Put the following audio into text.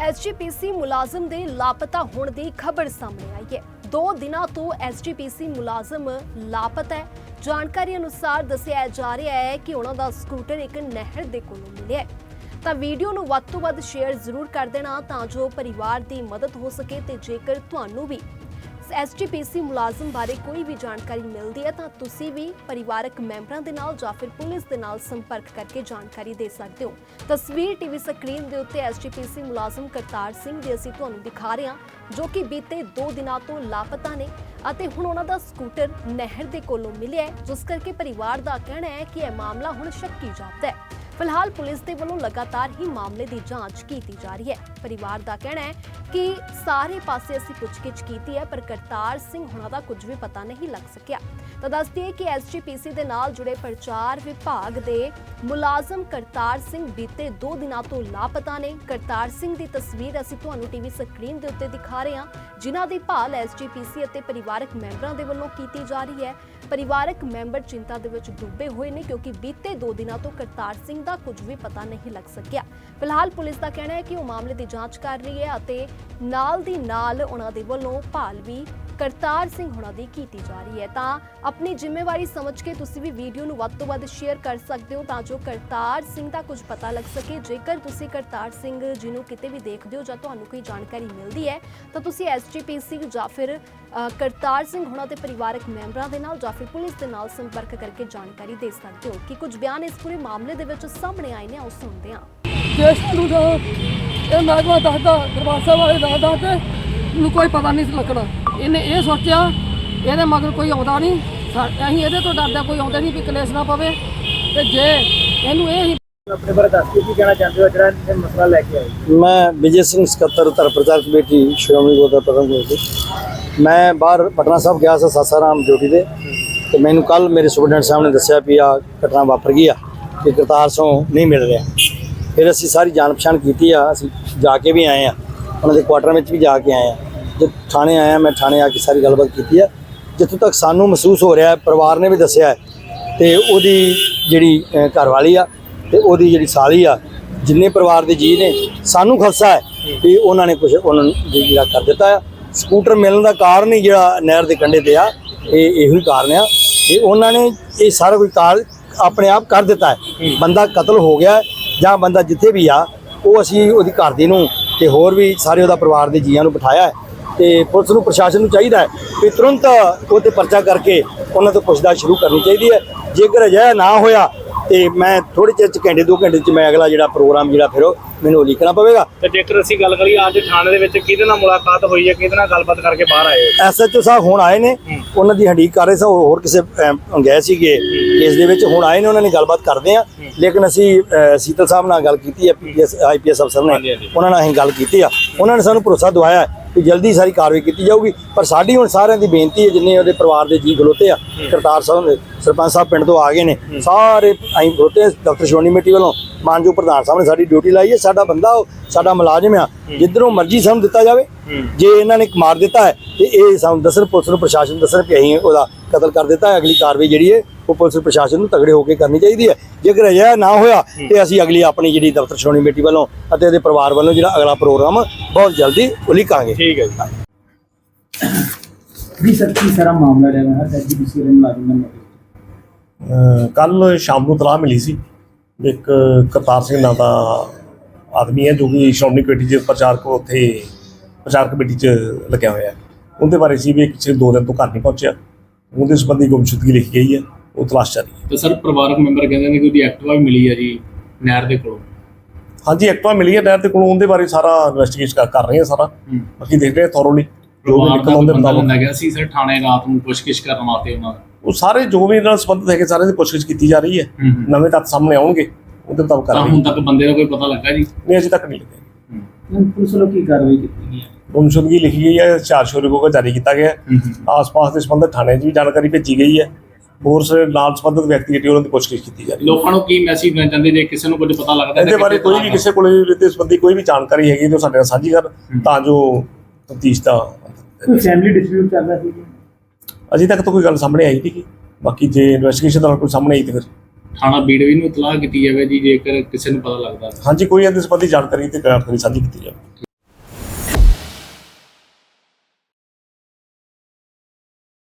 SGPC ਮੁਲਾਜ਼ਮ ਦੇ ਲਾਪਤਾ ਹੋਣ ਦੀ ਖਬਰ ਸਾਹਮਣੇ ਆਈ ਹੈ। ਦੋ ਦਿਨਾਂ ਤੋਂ ਐਸਜੀਪੀਸੀ ਮੁਲਾਜ਼ਮ ਲਾਪਤਾ ਹੈ। ਜਾਣਕਾਰੀ ਅਨੁਸਾਰ ਦੱਸਿਆ ਜਾ ਰਿਹਾ ਹੈ ਕਿ ਉਹਨਾਂ ਦਾ ਸਕੂਟਰ ਇੱਕ ਨਹਿਰ ਦੇ ਕੋਲੋਂ ਮਿਲਿਆ ਤਾਂ ਵੀਡੀਓ ਨੂੰ ਵੱਧ ਤੋਂ ਵੱਧ ਸ਼ੇਅਰ ਜ਼ਰੂਰ ਕਰ ਦੇਣਾ ਤਾਂ ਜੋ ਪਰਿਵਾਰ ਦੀ ਮਦਦ ਹੋ ਸਕੇ ਤੇ ਜੇਕਰ ਤੁਹਾਨੂੰ ਵੀ ਐਸਜੀਪੀਸੀ ਮੁਲਾਜ਼ਮ ਬਾਰੇ ਕੋਈ ਵੀ ਜਾਣਕਾਰੀ ਮਿਲਦੀ ਹੈ ਤਾਂ ਤੁਸੀਂ ਵੀ ਪਰਿਵਾਰਕ ਮੈਂਬਰਾਂ ਦੇ ਨਾਲ ਜਾਂ ਫਿਰ ਪੁਲਿਸ ਦੇ ਨਾਲ ਸੰਪਰਕ ਕਰਕੇ ਜਾਣਕਾਰੀ ਦੇ ਸਕਦੇ ਹੋ। ਤਸਵੀਰ ਟੀਵੀ ਸਕਰੀਨ ਦੇ ਉੱਤੇ ਐਸਜੀਪੀਸੀ ਮੁਲਾਜ਼ਮ ਕਰਤਾਰ ਸਿੰਘ ਦੀ ਅਸੀਂ ਤੁਹਾਨੂੰ ਦਿਖਾ ਰਹੇ ਹਾਂ, ਜੋ ਕਿ ਬੀਤੇ 2 ਦਿਨਾਂ ਤੋਂ ਲਾਪਤਾ ਨੇ ਅਤੇ ਹੁਣ ਉਹਨਾਂ ਦਾ ਸਕੂਟਰ ਨਹਿਰ ਦੇ ਕੋਲੋਂ ਮਿਲਿਆ ਜਿਸ ਕਰਕੇ ਪਰਿਵਾਰ ਦਾ ਕਹਿਣਾ ਹੈ ਕਿ ਇਹ ਮਾਮਲਾ ਹੁਣ ਸ਼ੱਕੀ ਜਾਪਦਾ ਹੈ। ਫਿਲਹਾਲ ਪੁਲਿਸ ਦੇ ਵੱਲੋਂ ਲਗਾਤਾਰ ਹੀ ਮਾਮਲੇ ਦੀ ਜਾਂਚ ਕੀਤੀ ਜਾ ਰਹੀ ਹੈ। ਪਰਿਵਾਰ ਦਾ ਕਹਿਣਾ ਹੈ ਕਿ ਸਾਰੇ ਪਾਸੇ ਅਸੀਂ ਪੁੱਛਗਿੱਛ ਕੀਤੀ ਹੈ, ਪਰ ਕਰਤਾਰ ਸਿੰਘ ਹੁਣਾਂ ਦਾ ਕੁਝ ਵੀ ਪਤਾ ਨਹੀਂ ਲੱਗ ਸਕਿਆ। ਤਾਂ ਦੱਸ ਦਈਏ ਕਿ ਐਸਜੀਪੀਸੀ ਦੇ ਨਾਲ ਜੁੜੇ ਪ੍ਰਚਾਰ ਵਿਭਾਗ ਦੇ ਮੁਲਾਜ਼ਮ ਕਰਤਾਰ ਸਿੰਘ ਬੀਤੇ 2 ਦਿਨਾਂ ਤੋਂ ਲਾਪਤਾ ਨੇ। ਕਰਤਾਰ ਸਿੰਘ ਦੀ ਤਸਵੀਰ ਅਸੀਂ ਤੁਹਾਨੂੰ ਟੀਵੀ ਸਕਰੀਨ ਦੇ ਉੱਤੇ ਦਿਖਾ ਰਹੇ ਹਾਂ, ਜਿਨ੍ਹਾਂ ਦੀ ਭਾਲ ਐਸਜੀਪੀਸੀ ਅਤੇ ਪਰਿਵਾਰਕ ਮੈਂਬਰਾਂ ਦੇ ਵੱਲੋਂ ਕੀਤੀ ਜਾ ਰਹੀ ਹੈ। ਪਰਿਵਾਰਕ ਮੈਂਬਰ ਚਿੰਤਾ ਦੇ ਵਿੱਚ ਡੁੱਬੇ ਹੋਏ ਨੇ ਕਿਉਂਕਿ ਬੀਤੇ 2 ਦਿਨਾਂ ਤੋਂ ਕਰਤਾਰ ਸਿੰਘ ਦਾ ਕੁਝ ਵੀ ਪਤਾ ਨਹੀਂ ਲੱਗ ਸਕਿਆ। ਫਿਲਹਾਲ ਪੁਲਿਸ ਦਾ ਕਹਿਣਾ ਹੈ ਕਿ ਉਹ ਮਾਮਲੇ ਦੀ ਜਾਂਚ ਕਰ ਰਹੀ ਹੈ ਅਤੇ ਨਾਲ ਦੀ ਨਾਲ ਉਹਨਾਂ ਦੇ ਵੱਲੋਂ ਭਾਲ ਵੀ ਕਰਤਾਰ ਸਿੰਘ ਹੁਣਾਂ ਦੀ ਕੀਤੀ ਜਾ ਰਹੀ ਹੈ। ਤਾਂ ਆਪਣੀ ਜ਼ਿੰਮੇਵਾਰੀ ਸਮਝ ਕੇ ਤੁਸੀਂ ਵੀ ਵੀਡੀਓ ਨੂੰ ਵੱਧ ਤੋਂ ਵੱਧ ਸ਼ੇਅਰ ਕਰ ਸਕਦੇ ਹੋ ਤਾਂ ਜੋ ਕਰਤਾਰ ਸਿੰਘ ਦਾ ਕੁਝ ਪਤਾ ਲੱਗ ਸਕੇ। ਜੇਕਰ ਤੁਸੀਂ ਕਰਤਾਰ ਸਿੰਘ ਜੀ ਨੂੰ ਕਿਤੇ ਵੀ ਦੇਖਦੇ ਹੋ ਜਾਂ ਤੁਹਾਨੂੰ ਕੋਈ ਜਾਣਕਾਰੀ ਮਿਲਦੀ ਹੈ, ਤਾਂ ਤੁਸੀਂ ਐਸਜੀਪੀਸੀ ਜਾਂ ਫਿਰ ਕਰਤਾਰ ਸਿੰਘ ਹੁਣਾਂ ਦੇ ਪਰਿਵਾਰਕ ਮੈਂਬਰਾਂ ਦੇ ਨਾਲ ਜਾਂ ਫਿਰ ਪੁਲਿਸ ਦੇ ਨਾਲ ਸੰਪਰਕ ਕਰਕੇ ਜਾਣਕਾਰੀ ਦੇ ਸਕਦੇ ਹੋ। ਕਿ ਕੁਝ ਬਿਆਨ ਇਸ ਪੂਰੇ ਮਾਮਲੇ ਦੇ ਵਿੱਚ ਸਾਹਮਣੇ ਆਏ ਨੇ ਉਹ ਸੁਣਦੇ ਹਾਂ। ਦੇਸ਼ ਨੂੰ ਇਹ ਮਹਿਕਮਾ ਦੱਸਦਾ ਦਰਬਾਰ ਸਾਹਿਬ ਵਾਲੇ ਦੱਸ ਦੱਸਦੇ ਨੂੰ ਕੋਈ ਪਤਾ ਨਹੀਂ ਲੱਗਣਾ। ਇਹਨੇ ਇਹ ਸੋਚਿਆ ਇਹਦੇ ਮਗਰ ਕੋਈ ਆਉਂਦਾ ਨਹੀਂ। ਅਸੀਂ ਇਹਦੇ ਤੋਂ ਡਰਦਾ ਕੋਈ ਆਉਂਦਾ ਨਹੀਂ ਵੀ ਕਲੇਸ਼ ਨਾ ਪਵੇ। ਤੇ ਜੇ ਇਹਨੂੰ ਇਹ ਹੀ ਆਪਣੇ ਬਾਰੇ ਦੱਸ ਕੇ ਕੀ ਕਹਿਣਾ ਚਾਹੁੰਦੇ ਹੋ ਜਿਹੜਾ ਇਹ ਮਸਲਾ ਲੈ ਕੇ ਆਏ? ਮੈਂ ਵਿਜੇ ਸਿੰਘ ਸਕੱਤਰ ਉਤਰ ਪ੍ਰਚਾਰ ਕਮੇਟੀ ਸ਼੍ਰੋਮਣੀ ਗੁਰਦੁਆਰਾ ਪ੍ਰਬੰਧਕ ਕਮੇਟੀ। ਮੈਂ ਬਾਹਰ ਪਟਨਾ ਸਾਹਿਬ ਗਿਆ ਸੀ ਸਾਸਾਰਾਮ ਡਿਊਟੀ ਤੇ। ਤੇ ਮੈਨੂੰ ਕੱਲ ਮੇਰੇ ਸੁਪਰਡੈਂਟ ਸਾਹਿਬ ਨੇ ਦੱਸਿਆ ਵੀ ਆ ਘਟਨਾ ਵਾਪਰ ਗਈ ਆ ਕਿ ਕਰਤਾਰ ਸਿੰਘ ਨਹੀਂ ਮਿਲ ਰਿਹਾ। ਫਿਰ ਅਸੀਂ ਸਾਰੀ ਜਾਣ ਪਛਾਣ ਕੀਤੀ ਆ ਅਸੀਂ ਜਾ ਕੇ ਵੀ ਆਏ ਆ। ਉਹਨਾਂ ਦੇ ਕੁਆਟਰ ਵਿੱਚ ਵੀ ਜਾ ਕੇ ਆਏ ਆ। ਜਦ ਥਾਣੇ ਆਇਆ ਮੈਂ ਥਾਣੇ ਆ ਕੇ ਸਾਰੀ ਗੱਲਬਾਤ ਕੀਤੀ ਹੈ ਜਿੱਥੋਂ ਤੱਕ ਸਾਨੂੰ ਮਹਿਸੂਸ ਹੋ ਰਿਹਾ ਪਰਿਵਾਰ ਨੇ ਵੀ ਦੱਸਿਆ ਹੈ ਤੇ ਉਹਦੀ ਜਿਹੜੀ ਅਹ, ਘਰਵਾਲੀ ਆ ਤੇ ਉਹਦੀ ਜਿਹੜੀ ਸਾਲੀ ਆ ਜਿੰਨੇ ਪਰਿਵਾਰ ਦੇ ਜੀ ਨੇ ਸਾਨੂੰ ਖਲਸਾ ਹੈ ਕਿ ਉਹਨਾਂ ਨੇ ਕੁਝ ਉਹਨਾਂ ਨੂੰ ਜਿਹੜਾ ਕਰ ਦਿੱਤਾ ਆ। ਸਕੂਟਰ ਮਿਲਣ ਦਾ ਕਾਰਨ ਹੀ ਜਿਹੜਾ ਨਹਿਰ ਦੇ ਕੰਢੇ ਤੇ ਆ ਇਹ ਇਹੋ ਹੀ ਕਾਰਨ ਆ। ਇਹ ਉਹਨਾਂ ਨੇ ਇਹ ਸਾਰਾ ਕੁਝ ਕਾਰ ਆਪਣੇ ਆਪ ਕਰ ਦਿੱਤਾ ਹੈ। ਬੰਦਾ ਕਤਲ ਹੋ ਗਿਆ ਜਾਂ ਬੰਦਾ ਜਿੱਥੇ ਵੀ ਆ ਉਹ ਅਸੀਂ ਉਹਦੀ ਘਰ ਦੀ ਨੂੰ ਤੇ ਹੋਰ ਵੀ ਸਾਰੇ ਉਹਦਾ ਪਰਿਵਾਰ ਦੇ ਜੀਆਂ ਨੂੰ ਬਿਠਾਇਆ ਹੈ। ਤੇ ਪੁਲਿਸ ਨੂੰ ਪ੍ਰਸ਼ਾਸਨ ਨੂੰ ਚਾਹੀਦਾ ਹੈ ਕਿ ਤੁਰੰਤ ਉਹ ਤੇ ਪਰਚਾ ਕਰਕੇ ਉਹਨਾਂ ਤੋਂ ਪੁੱਛਦਾ ਸ਼ੁਰੂ ਕਰਨੀ ਚਾਹੀਦੀ ਹੈ। ਜੇਕਰ ਅਜਿਹਾ ਨਾ ਹੋਇਆ ਤੇ ਮੈਂ ਥੋੜੇ ਚਿਰ ਚ ਘੰਟੇ ਦੋ ਘੰਟੇ ਚ ਮੈਂ ਅਗਲਾ ਜਿਹੜਾ ਪ੍ਰੋਗਰਾਮ ਜਿਹੜਾ ਫਿਰ ਮੈਨੂੰ ਲਿਖਣਾ ਪਵੇਗਾ। ਤੇ ਜੇਕਰ ਅਸੀਂ ਗੱਲ ਕਰੀਏ ਅੱਜ ਥਾਣੇ ਦੇ ਵਿੱਚ ਕਿਹਦੇ ਨਾਲ ਮੁਲਾਕਾਤ ਹੋਈ ਹੈ ਕਿਹਦੇ ਨਾਲ ਗੱਲਬਾਤ ਕਰਕੇ ਬਾਹਰ ਆਏ ਹੋ? ਐਸਐਚਓ ਸਾਹਿਬ ਹੁਣ ਆਏ ਨੇ। ਉਹਨਾਂ ਦੀ ਹਡੀਕ ਕਰ ਰਹੇ ਉਹ ਹੋਰ ਕਿਸੇ ਗਏ ਸੀਗੇ। ਕੇਸ ਦੇ ਵਿੱਚ ਹੁਣ ਆਏ ਨੇ ਉਹਨਾਂ ਨੇ ਗੱਲਬਾਤ ਕਰਦੇ ਆ ਲੇਕਿਨ ਅਸੀਂ ਸੀਤਲ ਸਾਹਿਬ ਨਾਲ ਗੱਲ ਕੀਤੀ ਹੈ ਪੀਐਸ ਆਈਪੀਐਸ ਅਫਸਰ ਨੇ। ਉਹਨਾਂ ਨਾਲ ਅਸੀਂ ਗੱਲ ਕੀਤੀ ਆ। ਉਹਨਾਂ ਨੇ ਸਾਨੂੰ ਭਰੋਸਾ ਦਵਾਇਆ ਕਿ ਜਲਦੀ ਸਾਰੀ ਕਾਰਵਾਈ ਕੀਤੀ ਜਾਊਗੀ। ਪਰ ਸਾਡੀ ਹੁਣ ਸਾਰਿਆਂ ਦੀ ਬੇਨਤੀ ਹੈ ਜਿੰਨੇ ਉਹਦੇ ਪਰਿਵਾਰ ਦੇ ਜੀ ਖਲੋਤੇ ਆ ਕਰਤਾਰ ਸਾਹਿਬ ਦੇ ਸਰਪੰਚ ਸਾਹਿਬ ਪਿੰਡ ਤੋਂ ਆ ਗਏ ਨੇ ਸਾਰੇ ਅਸੀਂ ਖਲੋਤੇ ਦਫ਼ਤਰ ਸ਼੍ਰੋਮਣੀ ਕਮੇਟੀ ਵੱਲੋਂ। ਮਾਨਜੋ ਪ੍ਰਧਾਨ ਸਾਹਿਬ ਨੇ ਸਾਡੀ ਡਿਊਟੀ ਲਾਈ ਹੈ ਸਾਡਾ ਬੰਦਾ ਉਹ ਸਾਡਾ ਮੁਲਾਜ਼ਮ ਆ ਜਿੱਧਰੋਂ ਮਰਜ਼ੀ ਸਾਨੂੰ ਦਿੱਤਾ ਜਾਵੇ ਜੇ ਇਹਨਾਂ ਨੇ ਮਾਰ ਦਿੱਤਾ ਹੈ ਤੇ ਇਹ ਸਾਨੂੰ ਦੱਸਣ ਪੁਲਿਸ ਨੂੰ ਪ੍ਰਸ਼ਾਸਨ ਦੱਸਣ ਕਿ ਅਸੀਂ ਉਹਦਾ ਕਤਲ ਕਰ ਦਿੱਤਾ ਹੈ ਅਗਲੀ ਕਾਰਵਾਈ ਜਿਹੜੀ ਹੈ ਉਹ ਪੁਲਿਸ ਪ੍ਰਸ਼ਾਸਨ ਨੂੰ ਤਗੜੇ ਹੋ ਕੇ ਕਰਨੀ ਚਾਹੀਦੀ ਹੈ। ਜੇਕਰ ਅਜਿਹਾ ਨਾ ਹੋਇਆ ਤੇ ਅਸੀਂ ਅਗਲੀ ਆਪਣੀ ਜਿਹੜੀ ਦਫ਼ਤਰ ਸ਼੍ਰੋਮਣੀ ਕਮੇਟੀ ਵੱਲੋਂ ਅਤੇ ਉਹਦੇ ਪਰਿਵਾਰ ਵੱਲੋਂ ਜਿਹੜਾ ਅਗਲਾ ਪ੍ਰੋਗਰਾਮ ਬਹੁਤ ਜਲਦੀ ਉਲੀਕਾਂਗੇ। ਠੀਕ ਹੈ ਜੀ। ਵੀ ਸਰ ਕੀ ਸਾਰਾ ਮਾਮਲਾ ਰਿਹਾ ਹੈ ਐਜੀਪੀਸੀ ਦੇ ਮੁਲਾਜ਼ਮ ਦਾ ਕੱਲ ਸ਼ਾਮ ਨੂੰ ਤਲਾਹ ਮਿਲੀ ਸੀ ਇੱਕ ਕਰਤਾਰ ਸਿੰਘ ਨਾਂ ਦਾ ਆਦਮੀ ਹੈ ਜੋ ਕਿ ਸ਼੍ਰੋਮਣੀ ਕਮੇਟੀ ਦੇ ਪ੍ਰਚਾਰਕ ਉੱਥੇ ਪ੍ਰਚਾਰ ਕਮੇਟੀ 'ਚ ਲੱਗਿਆ ਹੋਇਆ ਹੈ। ਉਹਦੇ ਬਾਰੇ ਸੀ ਵੀ ਕਿਸੇ ਦੋ ਦਿਨ ਤੋਂ ਘਰ ਨਹੀਂ ਪਹੁੰਚਿਆ। ਉਹਦੇ ਸੰਬੰਧੀ ਗੁੰਮਸ਼ੁਦਗੀ ਲਿਖੀ ਗਈ ਹੈ। ਉਹ ਤਲਾਸ਼ ਜਾਰੀ ਹੈ ਤੇ ਸਰ ਪਰਿਵਾਰਕ ਮੈਂਬਰ ਕਹਿੰਦੇ ਨੇ ਕਿ ਉਹਦੀ ਐਕਟਿਵਾ ਵੀ ਮਿਲੀ ਹੈ ਜੀ ਨਹਿਰ ਦੇ ਕੋਲੋਂ। ਹਾਂਜੀ ਐਕਟਵਾ ਮਿਲੀ ਹੈ ਨਹਿਰ ਦੇ ਕੋਲੋਂ ਉਹਦੇ ਬਾਰੇ ਸਾਰਾ ਇਨਵੈਸਟੀਗੇਸ਼ਨ ਕਰ ਰਹੇ ਹਾਂ ਸਾਰਾ। ਬਾਕੀ ਦੇਖ ਰਹੇ ਹਾਂ ਥੋਰੋਲੀ ਜੋ ਵੀ ਨਿਕਲ ਆਉਂਦੇ ਬੰਦਾ ਮੁਤਾਬਕ। ਲੈ ਗਿਆ ਸੀ ਸਰ ਥਾਣੇ ਰਾਤ ਨੂੰ ਪੁੱਛਗਿੱਛ ਕਰਨ ਵਾਸਤੇ ਉਹਨਾਂ ਦਾ। ਉਹ ਸਾਰੇ ਜੋ ਵੀ ਇਹਨਾਂ ਨਾਲ ਸੰਬੰਧਿਤ ਹੈਗੇ ਸਾਰਿਆਂ ਦੀ ਪੁੱਛਗਿੱਛ ਕੀਤੀ ਜਾ ਰਹੀ ਹੈ। ਨਵੇਂ ਤੱਥ ਸਾਹਮਣੇ ਆਉਣਗੇ ਉਹਦੇ ਮੁਤਾਬਕ ਕਰ ਤਾਂ ਰਹੇ ਹੁਣ ਤੱਕ ਬੰਦੇ ਦਾ ਕੋਈ ਪਤਾ ਲੱਗਾ ਜੀ? ਨਹੀਂ ਅਜੇ ਤੱਕ ਨਹੀਂ ਲੱਗੇ। ਪੁਲਿਸ ਵੱਲੋਂ ਕੀ ਕਾਰਵਾਈ ਕੀਤੀ ਗਈ ਹੈ? ਗੁੰਮਸ਼ੁਦਗੀ ਲਿਖੀ ਗਈ ਹੈ ਚਾਰ ਸ਼ੋ ਰਿਪੋ ਜਾਰੀ ਕੀਤਾ ਗਿਆ ਹੈ। ਆਸ-ਪਾਸ ਦੇ ਸੰਬੰਧਿਤ ਥਾਣੇ 'ਚ ਵੀ ਜਾਣਕਾਰੀ ਭੇਜੀ ਗਈ ਹੈ। ਹੋਰ ਸ ਨਾਲ ਸੰਬੰਧਿਤ ਵਿਅਕਤੀ ਜਿਹੜੀ ਉਹਨਾਂ ਦੀ ਪੁੱਛਗਿੱਛ ਕੀਤੀ ਜਾ ਰਹੀ ਹੈ। ਲੋਕਾਂ ਨੂੰ ਕੀ ਮੈਸੇਜ ਦੇਣਾ ਚਾਹੁੰਦੇ? ਜੇ ਕਿਸੇ ਨੂੰ ਕੁਝ ਪਤਾ ਲੱਗਦਾ ਇਹਦੇ ਬਾਰੇ ਕੋਈ ਵੀ ਕਿਸੇ ਕੋਲ ਇਹਦੇ ਸੰਬੰਧੀ ਕੋਈ ਵੀ ਜਾਣਕਾਰੀ ਹੈਗੀ ਤਾਂ ਸਾਡੇ ਨਾਲ ਸਾਂਝੀ ਕਰ ਤਾਂ ਜੋ ਤਫਤੀਸ਼ ਦਾ ਫੈਮਿਲੀ ਡਿਸਪਿਊਟ ਚੱਲ ਰਿਹਾ ਸੀ? ਅਜੇ ਤੱਕ ਤਾਂ ਕੋਈ ਗੱਲ ਸਾਹਮਣੇ ਆਈ ਨਹੀਂ ਬਾਕੀ ਜੇ ਇਨਵੈਸਟੀਗੇਸ਼ਨ ਦਾ ਕੋਈ ਸਾਹਮਣੇ ਆਈ ਤਾਂ ਫਿਰ। ਥਾਣਾ ਬੀੜਵੀ ਨੂੰ ਇਤਲਾਹ ਕੀਤੀ ਜਾਵੇ ਜੀ ਜੇਕਰ ਕਿਸੇ ਨੂੰ ਪਤਾ ਲੱਗਦਾ। ਹਾਂਜੀ ਕੋਈ ਇਹਦੇ ਸੰਬੰਧੀ ਜਾਣਕਾਰੀ ਤੇ ਜਾਣਕਾਰੀ ਸਾਂਝੀ ਕੀਤੀ ਜਾਵੇ।